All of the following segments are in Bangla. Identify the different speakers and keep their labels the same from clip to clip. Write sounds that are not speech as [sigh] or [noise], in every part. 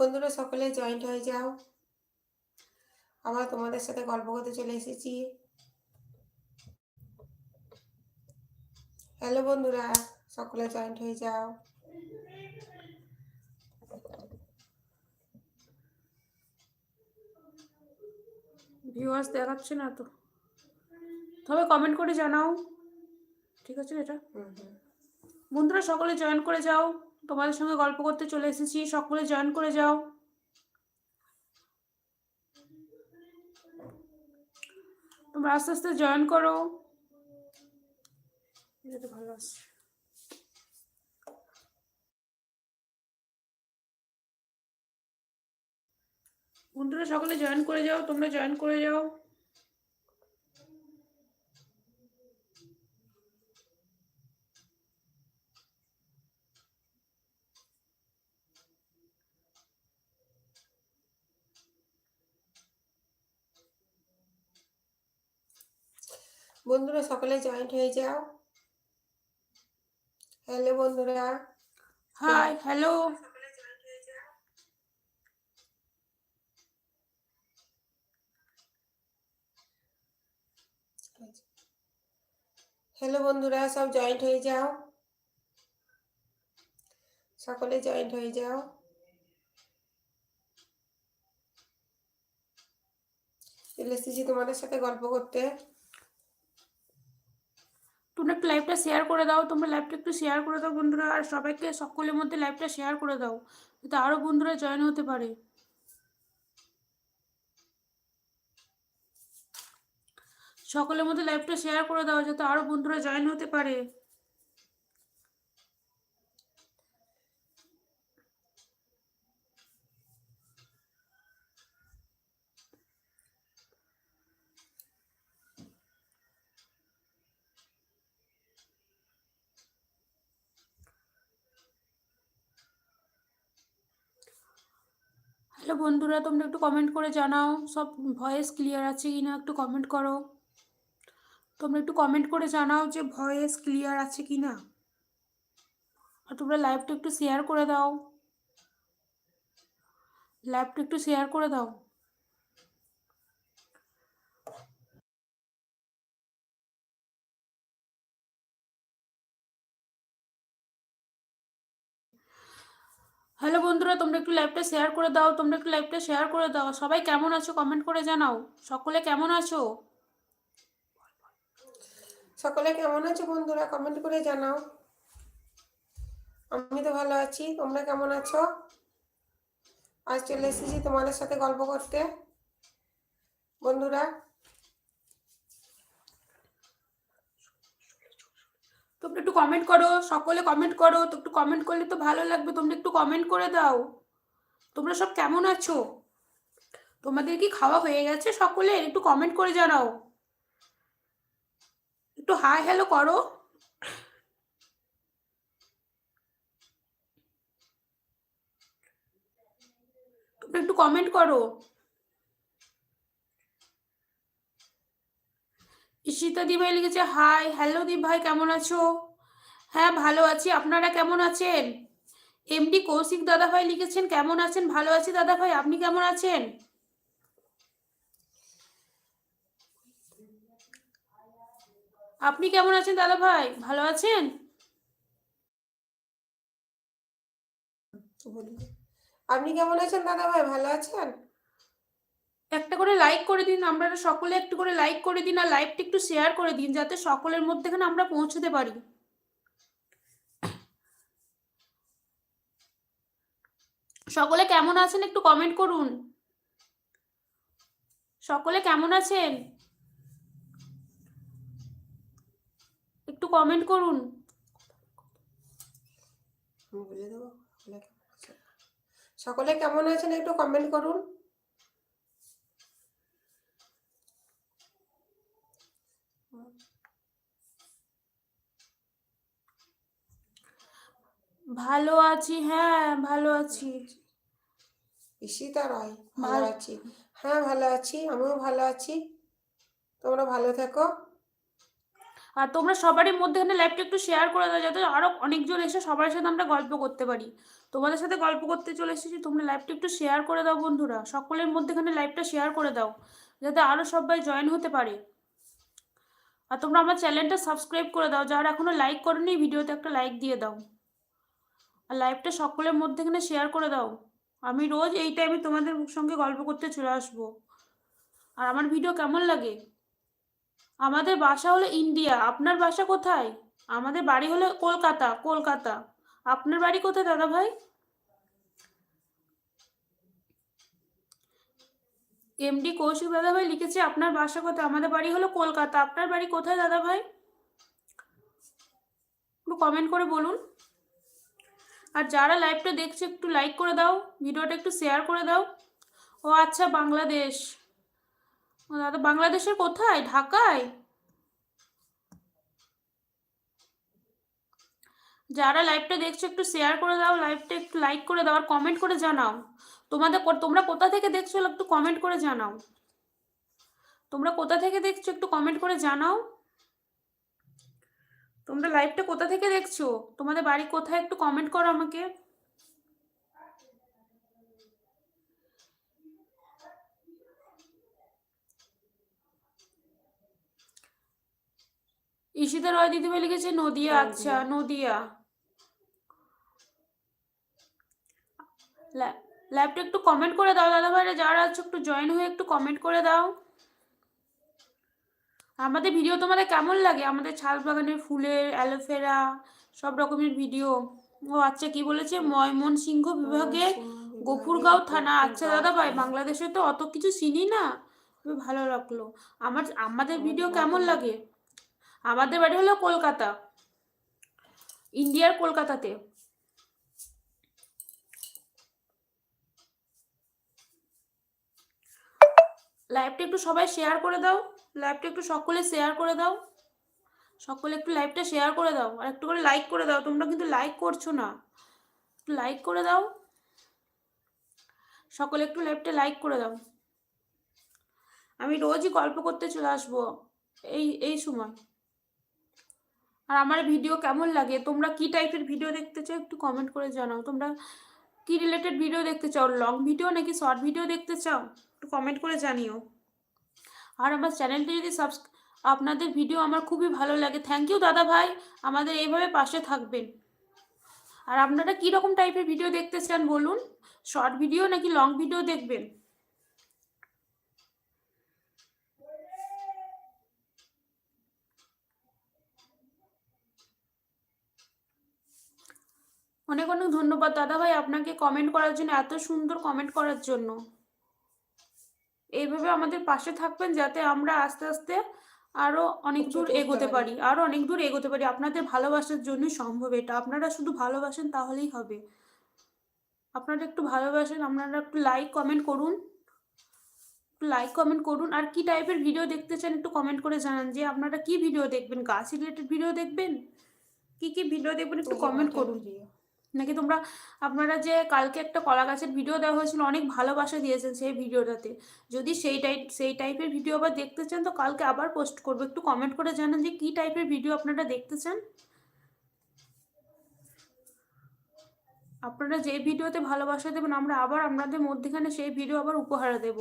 Speaker 1: বন্ধুরা সকলে জয়েন্ট হয়ে যাও। আবার তোমাদের সাথে গল্প করতে চলে এসেছি। হ্যালো বন্ধুরা সকলে জয়েন্ট হয়ে যাও।
Speaker 2: ভিউয়ার্স দেখাচ্ছে না তো। তবে কমেন্ট করে জানাও। ঠিক আছে এটা। বন্ধুরা সকলে জয়েন করে যাও। তোমাদের সঙ্গে গল্প করতে চলে এসেছি, সকলে জয়েন করে যাও। তোমরা আস্তে আস্তে জয়েন করো। ভালো আসছে বন্ধুরা, সকলে জয়েন করে যাও, তোমরা জয়েন করে যাও।
Speaker 1: বন্ধুরা সকলে জয়েন্ট হয়ে যাও। হ্যালো বন্ধুরা।
Speaker 2: হাই হ্যালো
Speaker 1: হ্যালো বন্ধুরা সব জয়েন্ট হয়ে যাও। সকলে জয়েন্ট হয়ে যাও। চলে এসেছি তোমাদের সাথে গল্প করতে।
Speaker 2: লাইভটা শেয়ার করে দাও, তোমরা লাইভটা একটু শেয়ার করে দাও বন্ধুরা, আর সবাইকে সকলের মধ্যে লাইভটা শেয়ার করে দাও, যাতে আরও বন্ধুরা জয়েন হতে পারে। সকলের মধ্যে লাইভটা শেয়ার করে দাও, যাতে আরও বন্ধুরা জয়েন হতে পারে। হ্যালো বন্ধুরা, তোমরা একটু কমেন্ট করে জানাও, সব ভয়েস ক্লিয়ার আছে কি না একটু কমেন্ট করো। তোমরা একটু কমেন্ট করে জানাও যে ভয়েস ক্লিয়ার আছে কি না আর তোমরা লাইভটা একটু শেয়ার করে দাও। লাইভটা একটু শেয়ার করে দাও। হ্যালো বন্ধুরা, তোমরা একটু লাইভটা শেয়ার করে দাও, তোমরা একটু লাইভটা শেয়ার করে দাও। সবাই কেমন আছো কমেন্ট করে জানাও। সকলে কেমন আছো?
Speaker 1: সকলে কেমন আছো বন্ধুরা কমেন্ট করে জানাও। আমি তো ভালো আছি, তোমরা কেমন আছো? আজ চলে এসেছি তোমাদের সাথে গল্প করতে। বন্ধুরা
Speaker 2: তোমরা একটু কমেন্ট করো, সকলে কমেন্ট করো, তো একটু কমেন্ট করলে তো ভালো লাগবে, তোমরা একটু কমেন্ট করে দাও। তোমরা সব কেমন আছো? তোমাদের কি খাওয়া হয়ে গেছে সকলে? একটু কমেন্ট করে জানাও। একটু হাই হ্যালো করো। তোমরা একটু কমেন্ট করো। ঈশিতা দি ভাই লিখেছে, হাই, হ্যালো দি ভাই কেমন আছো? হ্যাঁ ভালো আছি। আপনারা কেমন আছেন? এমডি কৌশিক দাদা ভাই লিখেছেন, কেমন আছেন? ভালো আছি দাদা ভাই আপনি কেমন আছেন? আপনি কেমন আছেন দাদা ভাই ভালো আছেন?
Speaker 1: আপনি কেমন আছেন দাদা ভাই ভালো আছেন?
Speaker 2: একটা করে লাইক করে দিন, আমরা সকলে একটু করে লাইক করে দিন আর লাইভটা একটু শেয়ার করে দিন, যাতে সকলের মধ্যে মধ্যেখানে আমরা পৌঁছতে পারি। সকলে কেমন আছেন একটু কমেন্ট করুন। সকলে কেমন আছেন? একটু কমেন্ট করুন?
Speaker 1: সকলে কেমন আছেন? একটু কমেন্ট করুন।
Speaker 2: ভালো আছি হ্যাঁ ভালো আছি।
Speaker 1: ঈশিতা রায় ভালো আছি। হ্যাঁ ভালো আছি আমিও ভালো আছি। তোমরা ভালো থেকো।
Speaker 2: আর তোমরা সবারই মধ্যেখানে লাইভটা একটু শেয়ার করে দাও যাতে আরও অনেকজন এসে সবার সাথে আমরা গল্প করতে পারি। তোমাদের সাথে গল্প করতে চলে এসেছি তোমরা লাইভটা একটু শেয়ার করে দাও বন্ধুরা। সকলের মধ্যেখানে লাইভটা শেয়ার করে দাও যাতে আরও সবাই জয়েন হতে পারে। আর তোমরা আমার চ্যানেলটা সাবস্ক্রাইব করে দাও যারা এখনও লাইক করেনি ভিডিওতে একটা লাইক দিয়ে দাও। আর লাইভটা সকলের মধ্যে এখানে শেয়ার করে দাও। আমি রোজ এই টাইমে তোমাদের সঙ্গে গল্প করতে চলে আসব। আর আমার ভিডিও কেমন লাগে? আমাদের বাসা হলো ইন্ডিয়া। আপনার বাসা কোথায়? আমাদের বাড়ি হলো কলকাতা। কলকাতা। আপনার বাড়ি কোথায় দাদা ভাই? এমডি কৌশিক দাদা ভাই লিখেছে, আপনার বাসা কোথায়? আমাদের বাড়ি হলো কলকাতা। আপনার বাড়ি কোথায় দাদা ভাই? একটু কমেন্ট করে বলুন। আর যারা লাইভটা দেখছে, একটু লাইক করে দাও, ভিডিওটা একটু শেয়ার করে দাও। ও আচ্ছা বাংলাদেশ। ও দাদা বাংলাদেশের কোথায়? ঢাকায়? যারা লাইভটা দেখছ, একটু শেয়ার করে দাও লাইভটা একটু লাইক করে দাও, আর কমেন্ট করে জানাও। তোমাদের তোমরা কোথা থেকে দেখছ, একটু কমেন্ট করে জানাও। তোমরা কোথা থেকে দেখছ, একটু কমেন্ট করে জানাও। তোমরা লাইভটা কোথা থেকে দেখছ? তোমাদের বাড়ি কোথায়? একটু কমেন্ট করো আমাকে। ঈশিতা রয় দিদিভাই লিখেছে নদিয়া। আচ্ছা নদিয়া। ল্যা- ল্যাবটা একটু কমেন্ট করে দাও। দাদা ভাইরা যারা আছো একটু জয়েন হয়ে একটু কমেন্ট করে দাও। আমাদের ভিডিও তোমাদের কেমন লাগে? আমাদের ছাদ বাগানের ফুলের অ্যালোভেরা সব রকমের ভিডিও ও আচ্ছা কি বলেছে? ময়মনসিংহ বিভাগে গফুরগাঁও থানা। আচ্ছা দাদা ভাই বাংলাদেশে তো অত কিছু চিনি না। ভালো লাগল। আমার আমাদের ভিডিও কেমন লাগে? আমাদের বাড়ি হলো কলকাতা। ইন্ডিয়ার কলকাতাতে। লাইভটা একটু সবাই শেয়ার করে দাও। লাইভটা একটু সকলে শেয়ার করে দাও। সকলে একটু লাইভটা শেয়ার করে দাও। আর একটু করে লাইক করে দাও। তোমরা কিন্তু লাইক করছ না। একটু লাইক করে দাও। সকলে একটু লাইভটা লাইক করে দাও। আমি রোজই গল্প করতে চলে আসব। এই এই সময়। আর আমার ভিডিও কেমন লাগে? তোমরা কি টাইপের ভিডিও দেখতে চাও? একটু কমেন্ট করে জানাও। তোমরা কি রিলেটেড ভিডিও দেখতে চাও? লং ভিডিও নাকি শর্ট ভিডিও দেখতে চাও? একটু কমেন্ট করে জানিও। আর আমার চ্যানেলটি যদি সাবস আপনাদের ভিডিও আমার খুবই ভালো লাগে। থ্যাংক ইউ দাদা ভাই, আমাদের এইভাবে পাশে থাকবেন। আর আপনারা কী রকম টাইপের ভিডিও দেখতে চান বলুন? শর্ট ভিডিও নাকি লং ভিডিও দেখবেন? অনেক অনেক ধন্যবাদ দাদা ভাই আপনাকে কমেন্ট করার জন্য, এত সুন্দর কমেন্ট করার জন্য। এইভাবে আমাদের পাশে থাকবেন যাতে আমরা আস্তে আস্তে আরও অনেক দূর এগোতে
Speaker 1: পারি।
Speaker 2: আরও অনেক দূর এগোতে পারি। আপনাদের ভালোবাসার জন্যই সম্ভব এটা। আপনারা শুধু ভালোবাসেন তাহলেই হবে। আপনারা একটু ভালোবাসেন আপনারা একটু লাইক কমেন্ট করুন। একটু লাইক কমেন্ট করুন। আর কি টাইপের ভিডিও দেখতে চান একটু কমেন্ট করে জানান যে আপনারা কি ভিডিও দেখবেন? গাছ রিলেটেড ভিডিও দেখবেন? কি কি ভিডিও দেখবেন একটু কমেন্ট করুন। নাকি তোমরা, আপনারা যে কালকে একটা কলা গাছের ভিডিও দেওয়া হয়েছিল, অনেক ভালোবাসা দিয়েছেন সেই ভিডিওটাতে যদি সেই টাইপ সেই টাইপের ভিডিও আবার দেখতে চান, তো কালকে আবার পোস্ট করব। একটু কমেন্ট করে জানান যে কি টাইপের ভিডিও আপনারা দেখতে চান। আপনারা যে ভিডিওতে ভালোবাসা দেবেন, আমরা আবার আপনাদের মধ্যেখানে সেই ভিডিও আবার উপহার দেব।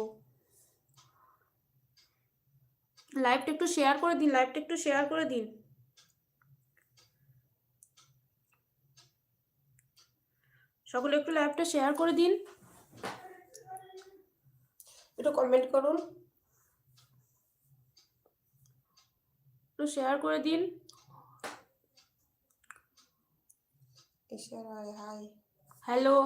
Speaker 2: লাইভটা একটু শেয়ার করে দিন লাইভটা একটু শেয়ার করে দিন। সকলে একটু লাইভটা শেয়ার করে দিন।
Speaker 1: একটু কমেন্ট করুন।
Speaker 2: একটু শেয়ার করে দিন।
Speaker 1: হাই
Speaker 2: হ্যালো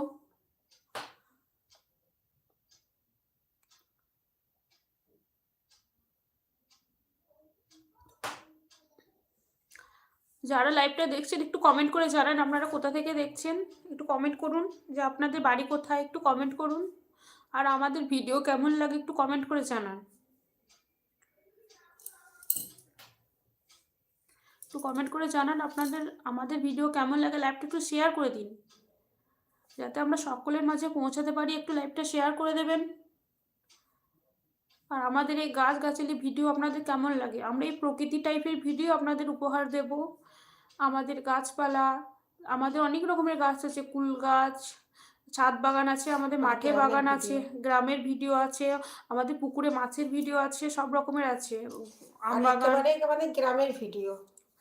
Speaker 2: যারা লাইভটা দেখছেন, একটু কমেন্ট করে জানান আপনারা কোথা থেকে দেখছেন। একটু কমেন্ট করুন যে আপনাদের বাড়ি কোথায়, একটু কমেন্ট করুন। আর আমাদের ভিডিও কেমন লাগে একটু কমেন্ট করে জানান। একটু কমেন্ট করে জানান আপনাদের, আমাদের ভিডিও কেমন লাগে লাইভটা একটু শেয়ার করে দিন। যাতে আমরা সকলের মাঝে পৌঁছাতে পারি, একটু লাইভটা শেয়ার করে দেবেন। আর আমাদের এই গাছ গাছালি ভিডিও আপনাদের কেমন লাগে? আমরা এই প্রকৃতি টাইপের ভিডিও আপনাদের উপহার দেব। আমাদের গাছপালা আমাদের অনেক রকমের গাছ আছে কুল গাছ ছাদ বাগান আছে আমাদের মাঠে বাগান আছে গ্রামের ভিডিও আছে আমাদের পুকুরে মাছের ভিডিও আছে সব রকমের আছে
Speaker 1: একেবারে গ্রামের ভিডিও।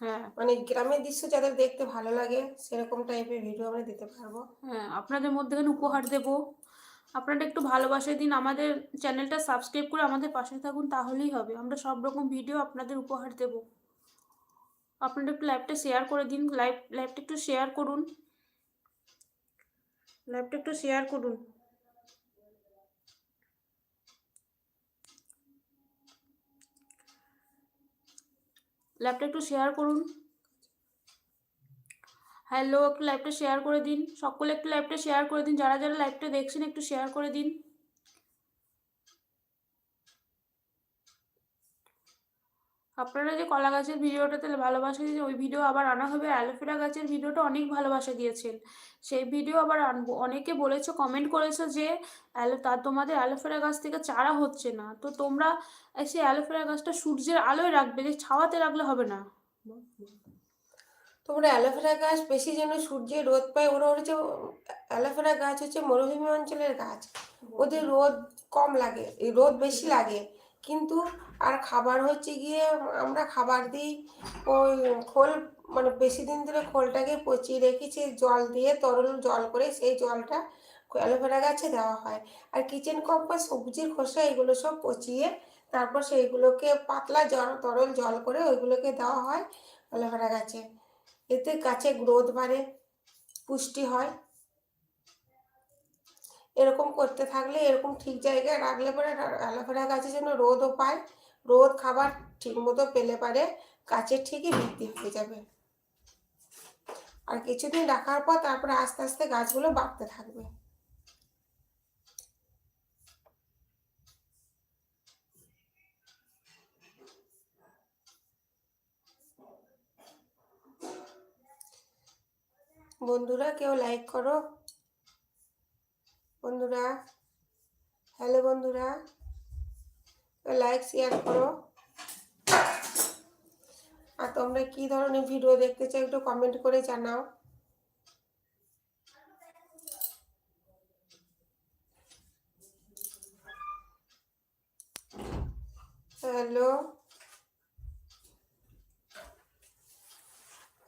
Speaker 2: হ্যাঁ।
Speaker 1: মানে গ্রামের দৃশ্য যাদের দেখতে ভালো লাগে সেরকম টাইপের ভিডিও আমরা দিতে পারব।
Speaker 2: হ্যাঁ আপনাদের মধ্যেখানে উপহার দেব। আপনারা একটু ভালোবাসা দিন আমাদের চ্যানেলটা সাবস্ক্রাইব করে আমাদের পাশে থাকুন তাহলেই হবে। আমরা সব রকম ভিডিও আপনাদের উপহার দেব। আপনারা একটু লাইভটা শেয়ার করে দিন। লাইভ লাইভটা একটু শেয়ার করুন। লাইভটা একটু শেয়ার করুন। লাইভটা একটু শেয়ার করুন। হ্যালো একটু লাইভটা শেয়ার করে দিন। সকলে একটু লাইভটা শেয়ার করে দিন। যারা যারা লাইভটা দেখছেন, একটু শেয়ার করে দিন। আপনারা যে কলা গাছের ভিডিওটাতে ভালোবাসা দিয়ে ওই ভিডিও আবার আনা হবে। অ্যালোভেরা গাছের ভিডিওটা অনেক ভালোবাসা দিয়েছেন। সেই ভিডিও আবার আনব। অনেকে বলেছ কমেন্ট করেছ যে, অ্যালো, তা তোমাদের অ্যালোভেরা গাছ থেকে চারা হচ্ছে না। তো তোমরা সেই অ্যালোভেরা গাছটা সূর্যের আলোয় রাখবে, যে ছাওয়াতে রাখলে হবে না।
Speaker 1: তোমরা অ্যালোভেরা গাছ বেশি যেন সূর্যে রোদ পায়, ওরা হচ্ছে, অ্যালোভেরা গাছ হচ্ছে মরুভূমি অঞ্চলের গাছ। ওদের রোদ কম লাগে, রোদ বেশি লাগে। কিন্তু আর খাবার হচ্ছে গিয়ে আমরা খাবার দিই ওই খোল মানে বেশি দিন ধরে খোলটাকে পচিয়ে রেখেছি জল দিয়ে তরল জল করে সেই জলটা অ্যালোভেরা গাছে দেওয়া হয়। আর কিচেন কম্পোস্ট, সবজির খোসা এগুলো সব পচিয়ে তারপর সেইগুলোকে পাতলা জল, তরল জল করে ওইগুলোকে দেওয়া হয় অ্যালোভেরা গাছে। এতে গাছে গ্রোথ বাড়ে, পুষ্টি হয়। এরকম করতে থাকলে এরকম ঠিক জায়গায় রাখলে পরে অ্যালোভেরা গাছে যেন রোদও পায়। রোদ খাবার ঠিক মতো পেলে পারে গাছের ঠিকই বৃদ্ধি হয়ে যাবে। আর কিছুদিন রাখার পর তারপরে আস্তে আস্তে গাছগুলো বাড়তে থাকবে। বন্ধুরা, কেউ লাইক করো। বন্ধুরা, হ্যালো বন্ধুরা, লাইক, শেয়ার করো। আর তোমরা কি ধরনের ভিডিও দেখতে চাও একটু কমেন্ট করে জানাও। হ্যালো।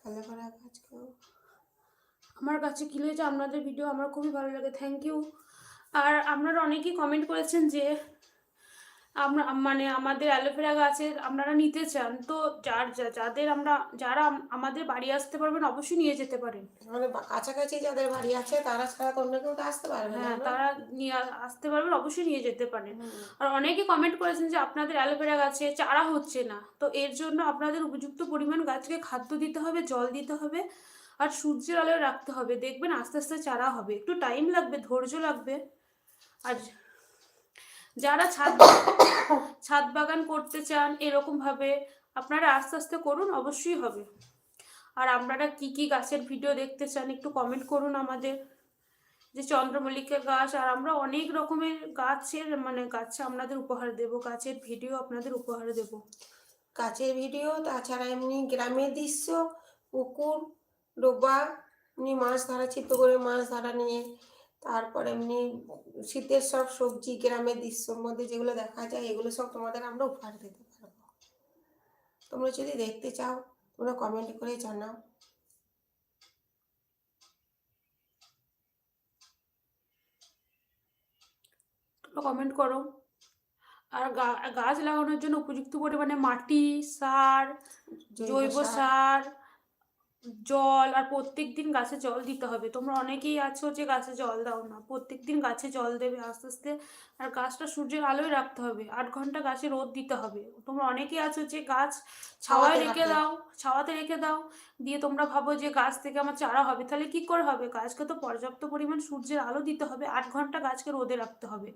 Speaker 1: হ্যালো করা কাজ করো।
Speaker 2: আমার কাছে কি হয়েছে আপনাদের ভিডিও আমার খুবই ভালো লাগে। থ্যাংক ইউ আর আপনারা অনেকেই কমেন্ট করেছেন যে আমরা মানে আমাদের অ্যালোভেরা গাছের আপনারা নিতে চান তো যার যা- যাদের আমরা যারা আমাদের বাড়ি আসতে পারবেন অবশ্যই নিয়ে যেতে পারেন।
Speaker 1: মানে কাছাকাছি যাদের বাড়ি আছে তারা ছাড়া অন্য কেউ তো আসতে পারবে
Speaker 2: হ্যাঁ তারা নিয়ে আসতে পারবেন অবশ্যই নিয়ে যেতে পারেন। আর অনেকে কমেন্ট করেছেন যে আপনাদের অ্যালোভেরা গাছে চারা হচ্ছে না তো এর জন্য আপনাদের উপযুক্ত পরিমাণ গাছকে খাদ্য দিতে হবে জল দিতে হবে আর সূর্যের আলোয় রাখতে হবে। দেখবেন আস্তে আস্তে চারা হবে। একটু টাইম লাগবে ধৈর্য লাগবে। আর যারা ছাদ [coughs] ছাদ বাগান করতে চান এরকম ভাবে আপনারা আস্তে আস্তে করুন, অবশ্যই হবে। আর আপনারা কি কি গাছের ভিডিও দেখতে চান একটু কমেন্ট করুন আমাদের। যে চন্দ্রমল্লিকা গাছ, আর আমরা অনেক রকমের গাছের মানে গাছ আপনাদের উপহার দেব, গাছের ভিডিও আপনাদের উপহার দেব।
Speaker 1: গাছের ভিডিও, তাছাড়া এমনি গ্রামের দৃশ্য, পুকুর, ডোবা, এমনি মাছ ধরা, ছিপ করে মাছ ধরা নিয়ে তারপর এমনি শীতের সব সবজি গ্রামের দৃশ্যর মধ্যে যেগুলো দেখা যায় এগুলো সব তোমাদের আমরা উপহার দিতে পারব। তোমরা যদি দেখতে চাও তোমরা কমেন্ট করে জানাও।
Speaker 2: তোমরা কমেন্ট করো। আর গাছ লাগানোর জন্য উপযুক্ত পরিমাণে মাটি সার জৈব সার জল আর প্রত্যেক দিন গাছে জল দিতে হবে। তোমরা অনেকেই আছো যে গাছে জল দাও না। প্রত্যেক দিন গাছে জল দেবে আস্তে আস্তে। আর গাছটা সূর্যের আলোয় রাখতে হবে। আট ঘণ্টা গাছে রোদ দিতে হবে। তোমরা অনেকেই আছো যে গাছ ছাওয়ায় রেখে দাও ছাওয়াতে রেখে দাও দিয়ে তোমরা ভাবো যে গাছ থেকে আমার চারা হবে। তাহলে কি করে হবে? গাছকে তো পর্যাপ্ত পরিমাণ সূর্যের আলো দিতে হবে। আট ঘণ্টা গাছকে রোদে রাখতে হবে।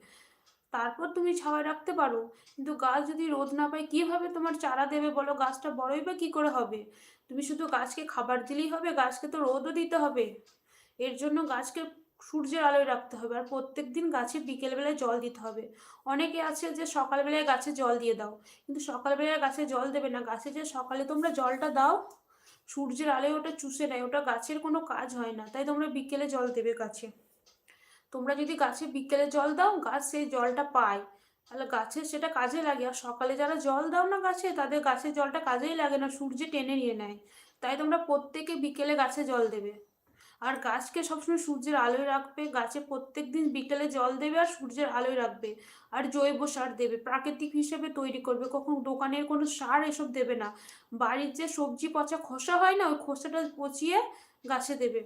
Speaker 2: তারপর তুমি ছাওয়ায় রাখতে পারো। কিন্তু গাছ যদি রোদ না পায় কীভাবে তোমার চারা দেবে বলো? গাছটা বড়ই বা কি করে হবে? তুমি শুধু গাছকে খাবার দিলেই হবে, গাছকে তো রোদও দিতে হবে। এর জন্য গাছকে সূর্যের আলোয় রাখতে হবে আর প্রত্যেক দিন গাছে বিকেলবেলায় জল দিতে হবে। অনেকে আছে যে সকালবেলায় গাছে জল দিয়ে দাও, কিন্তু সকালবেলায় গাছে জল দেবে না। গাছে যে সকালে তোমরা জলটা দাও, সূর্যের আলোয় ওটা চুষে নেয়, ওটা গাছের কোনো কাজ হয় না, তাই তোমরা বিকেলে জল দেবে গাছে। তোমরা যদি গাছে বিকেলে জল দাও, গাছ সেই জলটা পায়। তাহলে গাছের সেটা কাজে লাগে। আর সকালে যারা জল দাও না গাছে, তাদের গাছের জলটা কাজেই লাগে না, সূর্যে টেনে নিয়ে নেয়। তাই তোমরা প্রত্যেকে বিকেলে গাছে জল দেবে। আর গাছকে সবসময় সূর্যের আলোয় রাখবে, গাছে প্রত্যেক দিন বিকেলে জল দেবে আর সূর্যের আলোয় রাখবে। আর জৈব সার দেবে, প্রাকৃতিক হিসেবে তৈরি করবে। কখন দোকানের কোনো সার এসব দেবে না। বাড়ির যে সবজি পচা খোসা হয় না, ওই খোসাটা পচিয়ে গাছে দেবে।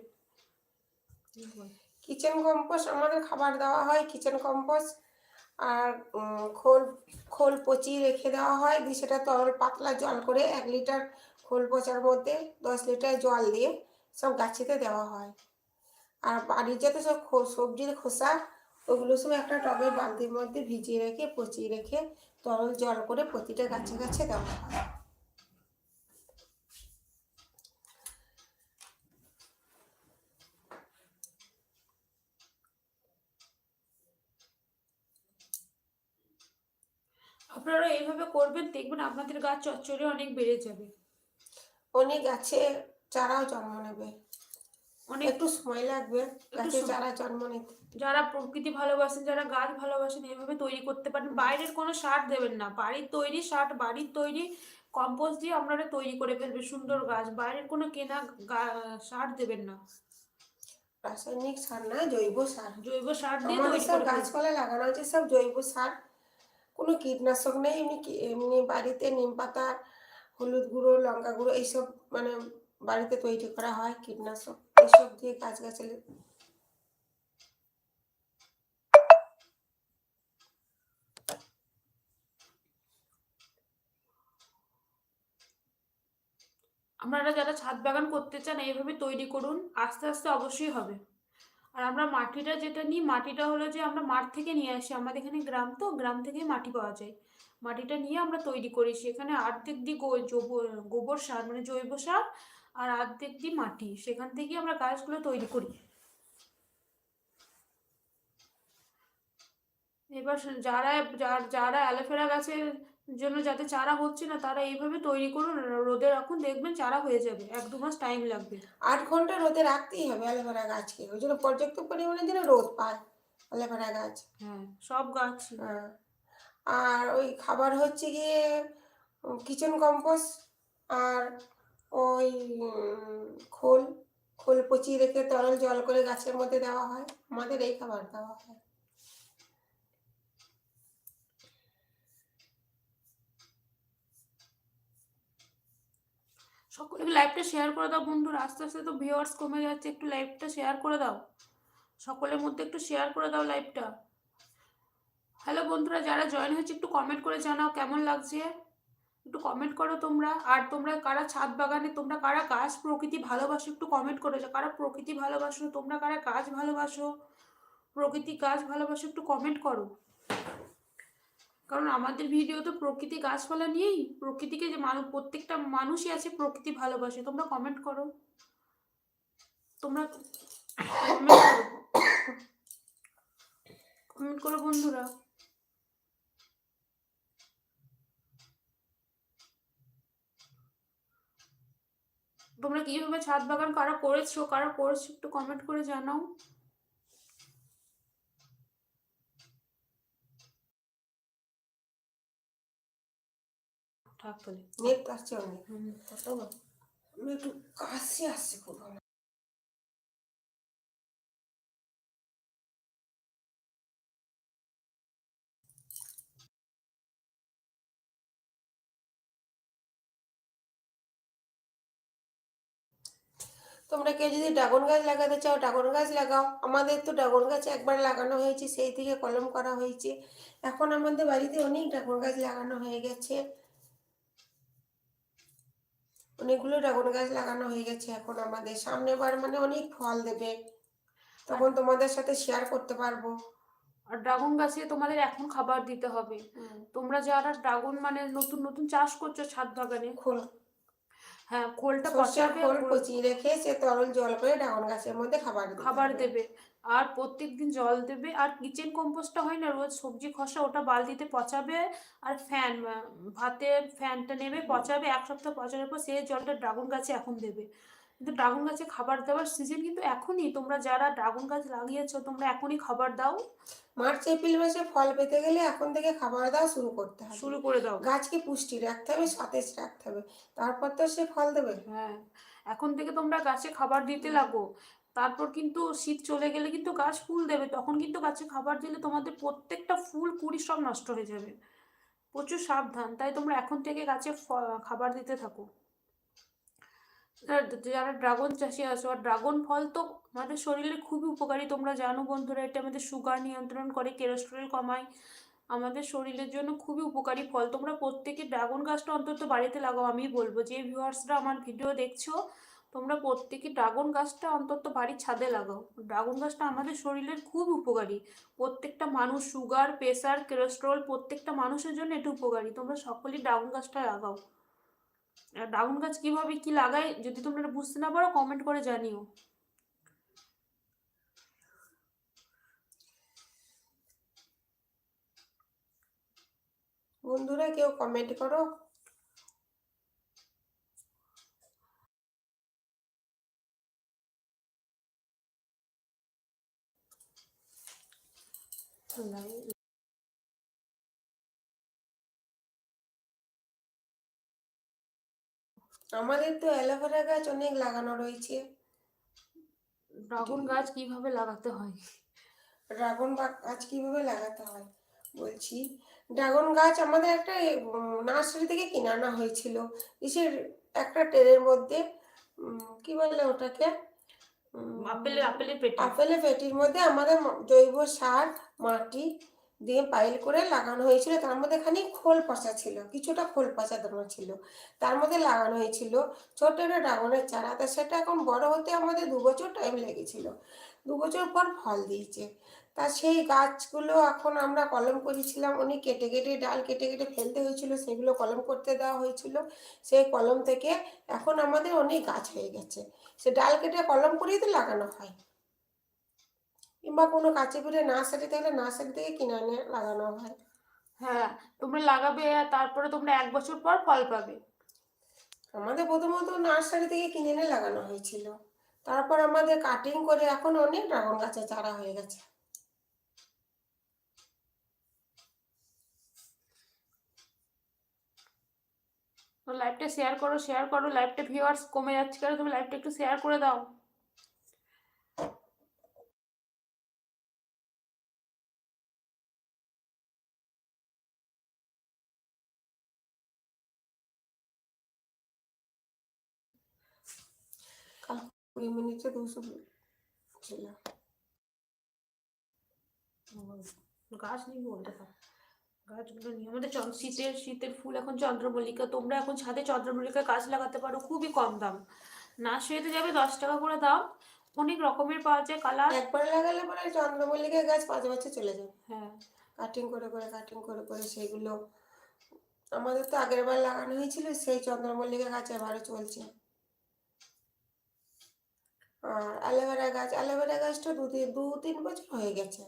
Speaker 1: কিচেন কম্পোস্ট, আমাদের খাবার দেওয়া হয় কিচেন কম্পোস্ট। আর খোল খোল পচিয়ে রেখে দেওয়া হয়। দিয়ে সেটা তরল পাতলা জল করে এক লিটার খোল পচার মধ্যে দশ লিটার জল দিয়ে সব গাছেতে দেওয়া হয়। আর বাড়ির যাতে সব সবজির খোসা, ওগুলো সব একটা টবে বালতির মধ্যে ভিজিয়ে রেখে, পচিয়ে রেখে তরল জল করে প্রতিটা গাছে গাছে দেওয়া হয়।
Speaker 2: আপনারা এইভাবে করবেন দেখবেন আপনাদের গাছ চচ্চড়ে অনেক বেড়ে যাবে।
Speaker 1: অনেক গাছে চারাও জন্ম নেবে।
Speaker 2: অনেক
Speaker 1: একটু সময় লাগবে গাছে চারা জন্ম নিতে
Speaker 2: যারা প্রকৃতি ভালোবাসেন যারা গাছ ভালোবাসেন এইভাবে তৈরি করতে পারেন। বাইরের কোনো সার দেবেন না। বাড়ির তৈরি সার বাড়ির তৈরি কম্পোস্ট দিয়ে আপনারা তৈরি করে ফেলবেন সুন্দর গাছ। বাইরের কোনো কেনা সার দেবেন না।
Speaker 1: রাসায়নিক সার না জৈব সার।
Speaker 2: জৈব সার দিয়ে
Speaker 1: গাছপালা লাগানো আছে সব জৈব সার। কোনো কীটনাশক নেই, এমনি এমনি বাড়িতে নিম পাতা, হলুদ গুঁড়ো, লঙ্কা গুঁড়ো, এইসব মানে বাড়িতে তৈরি করা হয় কীটনাশক। এইসব দিয়ে গাছ গাছালি
Speaker 2: আপনারা যারা ছাদ বাগান করতে চান, এইভাবে তৈরি করুন। আস্তে আস্তে অবশ্যই হবে। আর আমরা মাটিটা যেটা নিই, মাটিটা হলো যে আমরা মাঠ থেকে নিয়ে আসি। আমাদের এখানে গ্রাম তো, গ্রাম থেকেই মাটি পাওয়া যায়। মাটিটা নিয়ে আমরা তৈরি করি। সেখানে অর্ধেক দিই গোবর সার মানে জৈব সার আর অর্ধেক দিই মাটি। সেখান থেকেই আমরা গাছগুলো তৈরি করি। এবার যার- যারা অ্যালোভেরা গাছের জন্য যাতে চারা হচ্ছে না তারা এইভাবে তৈরি করুন রোদে রাখুন দেখবেন চারা হয়ে যাবে। এক দু মাস টাইম লাগবে।
Speaker 1: আট ঘণ্টা রোদে রাখতেই হবে অ্যালোভেরা গাছকে। ওই জন্য পর্যাপ্ত পরিমাণে যেন রোদ পায় অ্যালোভেরা গাছ।
Speaker 2: হ্যাঁ সব গাছ।
Speaker 1: হ্যাঁ। আর ওই খাবার হচ্ছে গিয়ে কিচেন কম্পোস্ট আর ওই খোল খোল পচিয়ে রেখে তরল জল করে গাছের মধ্যে দেওয়া হয়। আমাদের এই খাবার দেওয়া হয়।
Speaker 2: সকলকে লাইভটা শেয়ার করে দাও বন্ধুরা, আস্তে আস্তে তো ভিউয়ার্স কমে যাচ্ছে, একটু লাইভটা শেয়ার করে দাও। সকলের মধ্যে একটু শেয়ার করে দাও লাইভটা হ্যালো বন্ধুরা, যারা জয়েন হয়েছে, একটু কমেন্ট করে জানাও কেমন লাগছে। একটু কমেন্ট করো তোমরা। আর তোমরা কারা ছাদ বাগানে, তোমরা কারা গাছ প্রকৃতি ভালোবাসো, একটু কমেন্ট করে যাও কারা প্রকৃতি ভালোবাসো, তোমরা কারা গাছ ভালোবাসো, প্রকৃতি গাছ ভালোবাসো, একটু কমেন্ট করো। কারণ আমাদের ভিডিও তো প্রকৃতি গাছপালা নিয়েই, প্রকৃতিকে যে মানুষ প্রত্যেকটা মানুষই আছে প্রকৃতি ভালোবাসে। তোমরা কমেন্ট করো। তোমরা কমেন্ট করো। বন্ধুরা। তোমরা কীভাবে ছাদ বাগান কারা করেছ? কারা করেছ একটু কমেন্ট করে জানাও।
Speaker 1: নেট আসছে অনেক
Speaker 2: কত
Speaker 1: আমি একটু কাশি আসছে খুব তোমরা কেউ যদি ড্রাগন গাছ লাগাতে চাও ড্রাগন গাছ লাগাও। আমাদের তো ড্রাগন গাছ একবার লাগানো হয়েছে সেই থেকে কলম করা হয়েছে। এখন আমাদের বাড়িতে অনেক ড্রাগন গাছ লাগানো হয়ে গেছে। অনেকগুলো ড্রাগন গাছ লাগানো হয়ে গেছে এখন আমাদের সামনে বার মানে অনেক ফল দেবে। তখন তোমাদের সাথে শেয়ার করতে পারব।
Speaker 2: আর ড্রাগন গাছে তোমাদের এখন খাবার দিতে হবে। তোমরা যারা ড্রাগন মানে নতুন নতুন চাষ করছ ছাদ বাগানে
Speaker 1: খোল।
Speaker 2: হ্যাঁ খোলটা পচাবে
Speaker 1: খোল কুচিয়ে রেখে সে তরল জল করে ড্রাগন গাছের মধ্যে খাবার
Speaker 2: খাবার দেবে। আর প্রত্যেক দিন জল দেবে। আর কিচেন কম্পোস্টটা হয় না রোজ সবজি খসা ওটা বালতিতে পচাবে আর ফ্যান ভাতের ফ্যানটা নেবে পচাবে। এক সপ্তাহ পচানোর পর সে জলটা ড্রাগন গাছে এখন দেবে। কিন্তু ড্রাগন গাছে খাবার দেওয়ার সিজন কিন্তু এখনই। তোমরা যারা ড্রাগন গাছ লাগিয়েছো তোমরা এখনই খাবার দাও।
Speaker 1: মার্চ এপ্রিল মাসে ফল পেতে গেলে এখন থেকে খাবার দাওয়া শুরু করতে হবে।
Speaker 2: শুরু করে দাও।
Speaker 1: গাছকে পুষ্টি রাখতে হবে সতেজ রাখতে হবে। তারপর তো সে ফল দেবে।
Speaker 2: হ্যাঁ এখন থেকে তোমরা গাছে খাবার দিতে লাগো। তারপর কিন্তু শীত চলে গেলে কিন্তু গাছ ফুল দেবে। তখন কিন্তু গাছে খাবার দিলে তোমাদের প্রত্যেকটা ফুল কুড়ি সব নষ্ট হয়ে যাবে। প্রচুর সাবধান। তাই তোমরা এখন থেকে গাছে খাবার দিতে থাকো। যারা ড্রাগন চাষি আছো আর ড্রাগন ফল তো আমাদের শরীরে খুবই উপকারী। তোমরা জানো বন্ধুরা, এটা আমাদের সুগার নিয়ন্ত্রণ করে কোলেস্টেরল কমায়। আমাদের শরীরের জন্য খুবই উপকারী ফল। তোমরা প্রত্যেকে ড্রাগন গাছটা অন্তত বাড়িতে লাগাও আমি বলব। যে ভিউয়ার্সরা আমার ভিডিও দেখছ, তোমরা প্রত্যেকে ড্রাগন গাছটা অন্তত বাড়ির ছাদে লাগাও। ড্রাগন গাছটা আমাদের শরীরের খুব উপকারী। প্রত্যেকটা মানুষ সুগার প্রেসার কোলেস্টেরল প্রত্যেকটা মানুষের জন্য এটা উপকারী। তোমরা সকলেই ড্রাগন গাছটা লাগাও। আর ড্রাগন গাছ কীভাবে কি লাগাই যদি তোমরা বুঝতে না পারো কমেন্ট করে জানিও।
Speaker 1: বন্ধুরা কেউ কমেন্ট করো। আমাদের তো অ্যালোভেরা গাছ অনেক লাগানো রয়েছে।
Speaker 2: ড্রাগন গাছ কীভাবে লাগাতে হয়?
Speaker 1: ড্রাগন গাছ কীভাবে লাগাতে হয় বলছি। ড্রাগন গাছ আমাদের একটা নার্সারি থেকে কিনে আনা হয়েছিল। ইসের একটা ট্রেনের মধ্যে কি বলে ওটাকে?
Speaker 2: আপেলের আপেলের পেটে।
Speaker 1: আপেলের পেটির মধ্যে আমাদের জৈব সার মাটি দিয়ে পাইল করে লাগানো হয়েছিল, তার মধ্যে খানিক খোল পচা ছিল, কিছুটা খোল পচা দেওয়া ছিল। তার মধ্যে লাগানো হয়েছিল ছোট একটা ড্রাগনের চারা, তা সেটা এখন বড় হতে আমাদের দু বছর টাইম লেগেছিল। দু বছর পর ফল দিয়েছে। তা সেই গাছগুলো এখন আমরা কলম করেছিলাম, উনি কেটে কেটে ডাল কেটে কেটে ফেলতে হয়েছিল, সেগুলো কলম করতে দেওয়া হয়েছিল। সেই কলম থেকে এখন আমাদের অনেক গাছ হয়ে গেছে। সে ডাল কেটে কলম করেই তো লাগানো হয়। কিংবা কোনো কাছে পিঠে নার্সারি থাকলে নার্সারি থেকে কিনে এনে লাগানো হয়।
Speaker 2: হ্যাঁ তোমরা লাগাবে আর তারপরে তোমরা এক বছর পর ফল পাবে।
Speaker 1: আমাদের প্রথমত নার্সারি থেকে কিনে এনে লাগানো হয়েছিল। তারপর আমাদের কাটিং করে এখন অনেক ড্রাগন গাছের চারা হয়ে গেছে।
Speaker 2: তো লাইভটা শেয়ার করো শেয়ার করো। লাইভটা ভিউয়ার্স কমে যাচ্ছে কেন? তুমি লাইভটা একটু শেয়ার করে দাও।
Speaker 1: কুড়ি মিনিটে দুশো ছিল
Speaker 2: গাছ নিয়ে বলতে থাক গাছগুলো নিয়ে। আমাদের শীতের শীতের ফুল এখন চন্দ্রমল্লিকা। তোমরা এখন ছাদে চন্দ্রমল্লিকা গাছ লাগাতে পারো খুবই কম দাম। নার্সারিতে যাবে দশ টাকা করে দাম। অনেক রকমের পাওয়া যায় কালার।
Speaker 1: একবার লাগালে পরে চন্দ্রমল্লিকা গাছ পাঁচ বছর চলে যাবে
Speaker 2: হ্যাঁ।
Speaker 1: কাটিং করে করে কাটিং করে করে সেগুলো। আমাদের তো আগের বার লাগানো হয়েছিল সেই চন্দ্রমল্লিকা গাছ এবারও চলছে। আর অ্যালোভেরা গাছ, অ্যালোভেরা গাছটা দু দু তিন বছর হয়ে গেছে।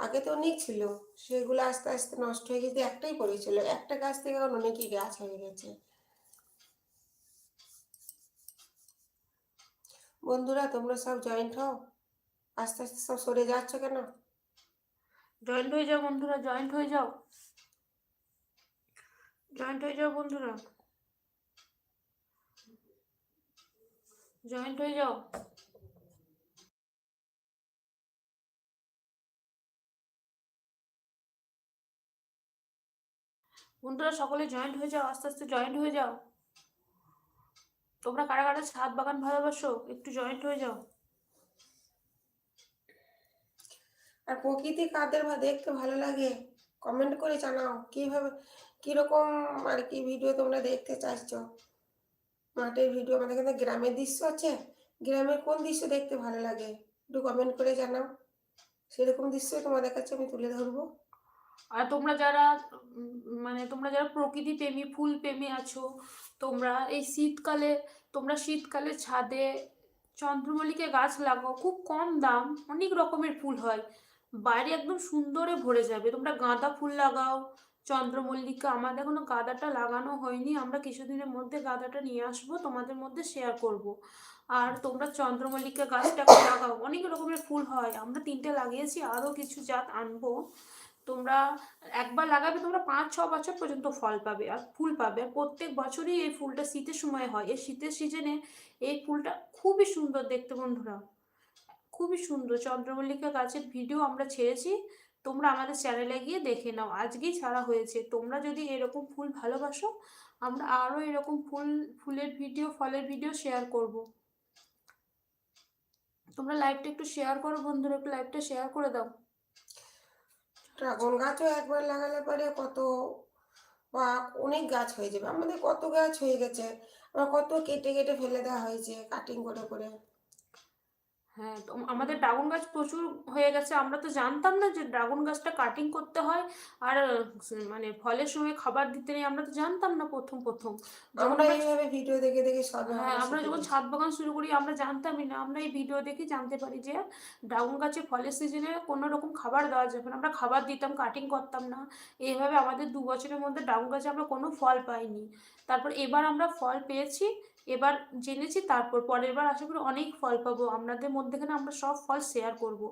Speaker 1: আগে তো অনেক ছিল, সেগুলো আস্তে আস্তে নষ্ট হয়ে গেছে, একটাই পড়েছিল, একটা গাছ থেকে এখন অনেকই গাছ হয়ে গেছে। বন্ধুরা, তোমরা সব জয়েন্ট হও? আস্তে আস্তে সব সরে যাচ্ছ কেন?
Speaker 2: জয়েন্ট হয়ে যাও বন্ধুরা জয়েন্ট হয়ে যাও। জয়েন্ট হয়ে যাও বন্ধুরা। জয়েন্ট হয়ে যাও। বন্ধুরা, সকলে জয়েন্ট হয়ে যাও, আস্তে আস্তে জয়েন্ট হয়ে যাও। তোমরা কারা কারা ছাদ বাগান ভালোবাসো, একটু জয়েন্ট হয়ে যাও।
Speaker 1: আর প্রকৃতি কাদের বা দেখতে ভালো লাগে কমেন্ট করে জানাও, কীভাবে, কীরকম আর কি ভিডিও তোমরা দেখতে চাইছো। মাঠের ভিডিও আমাদের এখানে গ্রামের দৃশ্য আছে? গ্রামের কোন দৃশ্য দেখতে ভালো লাগে? একটু কমেন্ট করে জানাও। সেরকম দৃশ্য তোমাদের কাছে আমি তুলে ধরবো।
Speaker 2: আর তোমরা যারা মানে তোমরা যারা প্রকৃতি প্রেমী, ফুল প্রেমী আছো, তোমরা এই শীতকালে, তোমরা শীতকালে ছাদে চন্দ্রমল্লিকে গাছ লাগাও, খুব কম দাম, অনেক রকমের ফুল হয়। বাইরে একদম সুন্দরে ভরে যাবে। তোমরা গাঁদা ফুল লাগাও চন্দ্রমল্লিকা আমাদের এখনও গাঁদাটা লাগানো হয়নি। আমরা কিছুদিনের মধ্যে গাঁদাটা নিয়ে আসব, তোমাদের মধ্যে শেয়ার করব। আর তোমরা চন্দ্রমল্লিকা গাছটাকে লাগাও। অনেক রকমের ফুল হয়। আমরা তিনটে লাগিয়েছি, আরও কিছু জাত আনব। তোমরা একবার লাগাবে, তোমরা পাঁচ, ছ বছর পর্যন্ত ফল পাবে আর ফুল পাবে। প্রত্যেক বছরই এই ফুলটা শীতের সময় হয়। এই শীতের সিজনে এই ফুলটা খুবই সুন্দর দেখতে বন্ধুরা। খুবই সুন্দর। চন্দ্রমল্লিকা গাছের ভিডিও আমরা ছেড়েছি। তোমরা আমাদের চ্যানেলে গিয়ে দেখে নাও। আজকেই ছাড়া হয়েছে। তোমরা যদি এরকম ফুল ভালোবাসো, আমরা আরও এরকম ফুল, ফুলের ভিডিও ফলের ভিডিও শেয়ার করব। তোমরা লাইভটা একটু শেয়ার করো বন্ধুরা, একটু লাইভটা শেয়ার করে দাও।
Speaker 1: ড্রাগন গাছও একবার লাগালে পরে কত বা অনেক গাছ হয়ে যাবে। আমাদের কত গাছ হয়ে গেছে। আমার কত কেটে কেটে ফেলে দেওয়া হয়েছে কাটিং করে করে।
Speaker 2: হ্যাঁ তো আমাদের ড্রাগন গাছ প্রচুর হয়ে গেছে। আমরা তো জানতাম না যে ড্রাগন গাছটা কাটিং করতে হয়। আর মানে ফলের সময় খাবার দিতে নেই আমরা তো জানতাম না প্রথম প্রথম। যখন
Speaker 1: আমরা এইভাবে ভিডিও দেখে দেখে
Speaker 2: হ্যাঁ আমরা যখন ছাদ বাগান শুরু করি আমরা জানতামই না। আমরা এই ভিডিও দেখে জানতে পারি যে ড্রাগন গাছে ফলের সিজনে কোনো রকম খাবার দেওয়া যাবে না। আমরা খাবার দিতাম কাটিং করতাম না। এইভাবে আমাদের দু বছরের মধ্যে ড্রাগন গাছে আমরা কোনো ফল পাইনি। তারপর এবার আমরা ফল পেয়েছি। এবার জেনেছি, তারপর পরের বার আশা করি অনেক ফল পাবো। আপনাদের মধ্যেখানে আমরা সব ফল শেয়ার করব।